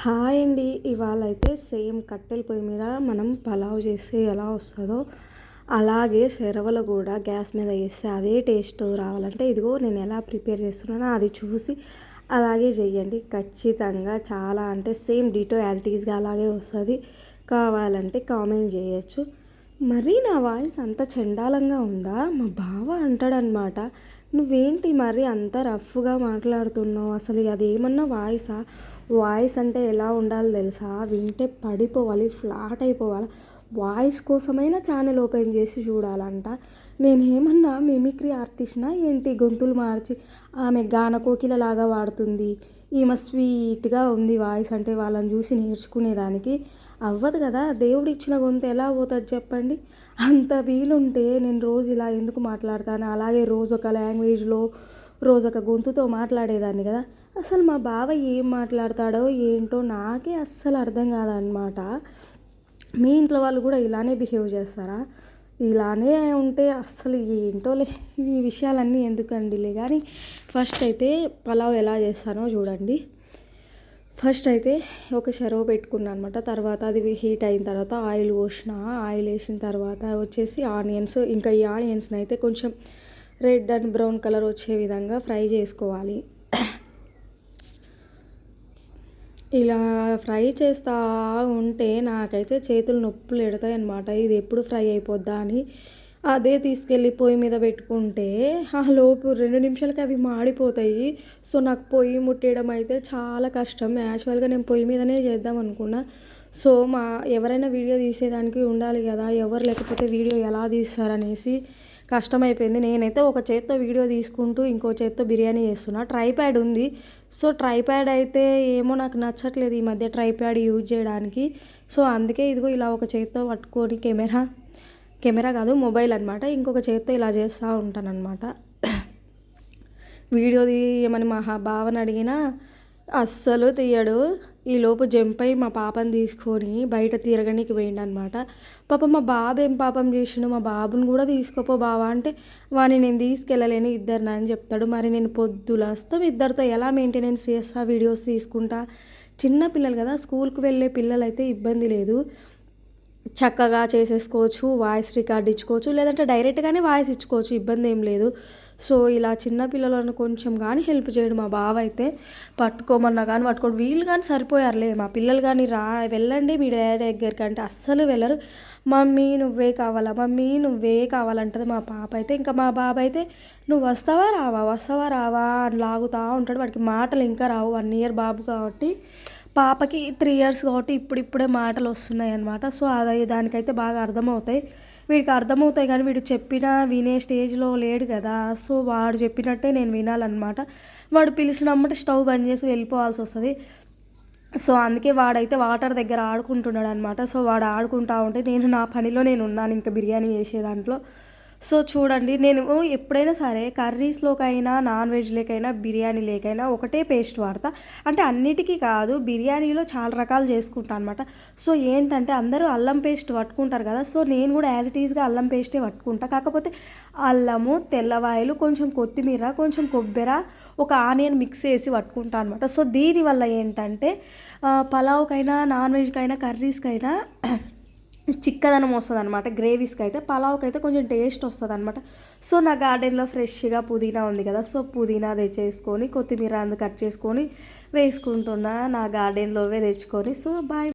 Hi అండి. ఇవాళ అయితే సేమ్ కట్టెల పొయ్యి మీద మనం పలావ్ చేస్తే ఎలా వస్తుందో అలాగే శరవలు కూడా గ్యాస్ మీద వేస్తే అదే టేస్ట్ రావాలంటే ఇదిగో నేను ఎలా ప్రిపేర్ చేస్తున్నానో అది చూసి అలాగే చెయ్యండి ఖచ్చితంగా చాలా అంటే సేమ్ డిటో యాజ్ అలాగే వస్తుంది. కావాలంటే కామెంట్ చేయొచ్చు. మరీ నా వాయిస్ అంత చండాలంగా ఉందా? మా బావ అంటాడనమాట. నువ్వేంటి మరీ అంత రఫ్గా మాట్లాడుతున్నావు? అసలు అది ఏమన్నా వాయిసా? వాయిస్ అంటే ఎలా ఉండాలి తెలుసా? వింటే పడిపోవాలి ఫ్లాట్ అయిపోవాలి. వాయిస్ కోసమైనా ఛానల్ ఓపెన్ చేసి చూడాలంట. నేనేమన్నా మిమిక్రీ ఆర్టిస్ట్నా ఏంటి? గొంతులు మార్చి ఆమె గాన కోకిలలాగా వాడుతుంది. ఈమె స్వీట్గా ఉంది వాయిస్ అంటే వాళ్ళని చూసి నేర్చుకునేదానికి. అవ్వదు కదా? దేవుడు ఇచ్చిన గొంతు ఎలా పోతుంది చెప్పండి? అంత వీలుంటే నేను రోజు ఇలా ఎందుకు మాట్లాడతాను? అలాగే రోజు ఒక లాంగ్వేజ్లో రోజు ఒక గొంతుతో మాట్లాడేదాన్ని కదా. అసలు మా బావ ఏం మాట్లాడతాడో ఏంటో నాకే అస్సలు అర్థం కాదనమాట. మీ ఇంట్లో వాళ్ళు కూడా ఇలానే బిహేవ్ చేస్తారా? ఇలానే ఉంటే అస్సలు ఏంటోలే ఈ విషయాలన్నీ ఎందుకండిలే. కానీ ఫస్ట్ అయితే పలావ్ ఎలా చేస్తానో చూడండి. ఫస్ట్ అయితే ఒక చెరవ పెట్టుకున్నాను అనమాట. తర్వాత అది హీట్ అయిన తర్వాత ఆయిల్ పోసిన. ఆయిల్ వేసిన తర్వాత వచ్చేసి ఆనియన్స్ ఇంకా ఈ ఆనియన్స్ని అయితే కొంచెం రెడ్ అండ్ బ్రౌన్ కలర్ వచ్చే విధంగా ఫ్రై చేసుకోవాలి. ఇలా ఫ్రై చేస్తూ ఉంటే నాకైతే చేతులు నొప్పులు ఎడతాయి అనమాట ఇది ఎప్పుడు ఫ్రై అయిపోద్దా అని అదే తీసుకెళ్ళి పొయ్యి మీద పెట్టుకుంటే ఆ లోపు రెండు నిమిషాలకి అవి మాడిపోతాయి. సో నాకు పొయ్యి ముట్టేయడం అయితే చాలా కష్టం. యాక్చువల్గా నేను పొయ్యి మీదనే చేద్దాం అనుకున్నా. సో మా ఎవరైనా వీడియో తీసేదానికి ఉండాలి కదా. ఎవరు లేకపోతే వీడియో ఎలా తీస్తారనేసి కష్టమైపోయింది. నేనైతే ఒక చేత్తో వీడియో తీసుకుంటూ ఇంకో చేత్తో బిర్యానీ చేస్తున్నా. ట్రైప్యాడ్ ఉంది. సో ట్రైప్యాడ్ అయితే ఏమో నాకు నచ్చట్లేదు ఈ మధ్య ట్రైప్యాడ్ యూజ్ చేయడానికి. సో అందుకే ఇదిగో ఇలా ఒక చేత్తో పట్టుకొని కెమెరా కెమెరా కాదు మొబైల్ అనమాట ఇంకొక చేత్తో ఇలా చేస్తూ ఉంటానన్నమాట. వీడియో తీయమని మా బావని అడిగినా అస్సలు తీయడు. ఈలోపు జంప్ అయి మా పాపని తీసుకొని బయట తిరగనికి పోయిండనమాట. పాప మా బాబు ఏం పాపం చేసిండు? మా బాబుని కూడా తీసుకోపో బావా అంటే వాని నేను తీసుకెళ్ళలేను ఇద్దరిని అని చెప్తాడు. మరి నేను పొద్దులు వస్తాం ఇద్దరితో ఎలా మెయింటెనెన్స్ చేస్తా వీడియోస్ తీసుకుంటా? చిన్న పిల్లలు కదా స్కూల్కి వెళ్ళే పిల్లలైతే ఇబ్బంది లేదు. చక్కగా చేసేసుకోవచ్చు వాయిస్ రికార్డ్ ఇచ్చుకోవచ్చు లేదంటే డైరెక్ట్గానే వాయిస్ ఇచ్చుకోవచ్చు ఇబ్బంది ఏం లేదు. సో ఇలా చిన్న పిల్లలను కొంచెం కానీ హెల్ప్ చేయడం మా బావ అయితే. పట్టుకోమన్నా కానీ పట్టుకోండి. వీళ్ళు కానీ సరిపోయారులే. మా పిల్లలు కానీ రా వెళ్ళండి మీ డాడీ దగ్గరికి అంటే అస్సలు వెళ్ళరు. మమ్మీ నువ్వే కావాలా? మమ్మీ నువ్వే కావాలంటది మా పాప అయితే. ఇంకా మా బాబు అయితే నువ్వు వస్తావా రావా? వస్తావా రావా? అని లాగుతూ ఉంటాడు. వాడికి మాటలు ఇంకా రావు. వన్ ఇయర్ బాబు కాబట్టి పాపకి త్రీ ఇయర్స్ కాబట్టి ఇప్పుడిప్పుడే మాటలు వస్తున్నాయి అనమాట సో అది దానికైతే బాగా అర్థమవుతాయి. వీడికి అర్థమవుతాయి కానీ వీడు చెప్పినా వినే స్టేజ్లో లేడు కదా. సో వాడు చెప్పినట్టే నేను వినాలన్నమాట. వాడు పిలిచినమ్మటే స్టవ్ బంద్ చేసి వెళ్ళిపోవాల్సి వస్తుంది. సో అందుకే వాడైతే వాటర్ దగ్గర ఆడుకుంటున్నాడు అనమాట సో వాడు ఆడుకుంటా ఉంటే నేను నా పనిలో నేను ఉన్నాను ఇంకా బిర్యానీ చేసే దాంట్లో. సో చూడండి నేను ఎప్పుడైనా సరే కర్రీస్లోకైనా నాన్ వెజ్లోకైనా బిర్యానీ లేకైనా ఒకటే పేస్ట్ వాడతా. అంటే అన్నిటికీ కాదు బిర్యానీలో చాలా రకాలు చేసుకుంటా అనమాట సో ఏంటంటే అందరూ అల్లం పేస్ట్ పట్టుకుంటారు కదా సో నేను కూడా యాజ్ ఇట్ ఈస్గా అల్లం పేస్టే పట్టుకుంటా. కాకపోతే అల్లము తెల్లవాయలు కొంచెం కొత్తిమీర కొంచెం కొబ్బరి ఒక ఆనియన్ మిక్స్ చేసి పట్టుకుంటా అనమాట సో దీనివల్ల ఏంటంటే పలావ్కైనా నాన్ వెజ్కైనా కర్రీస్కైనా చిక్కదనం వస్తుంది అనమాట గ్రేవీస్కి అయితే పలావ్కి అయితే కొంచెం టేస్ట్ వస్తుంది అనమాట సో నా గార్డెన్లో ఫ్రెష్గా పుదీనా ఉంది కదా సో పుదీనా తెచ్చేసుకొని కొత్తిమీర అందు కట్ చేసుకొని వేసుకుంటున్నా నా గార్డెన్లోవే తెచ్చుకొని. So bye.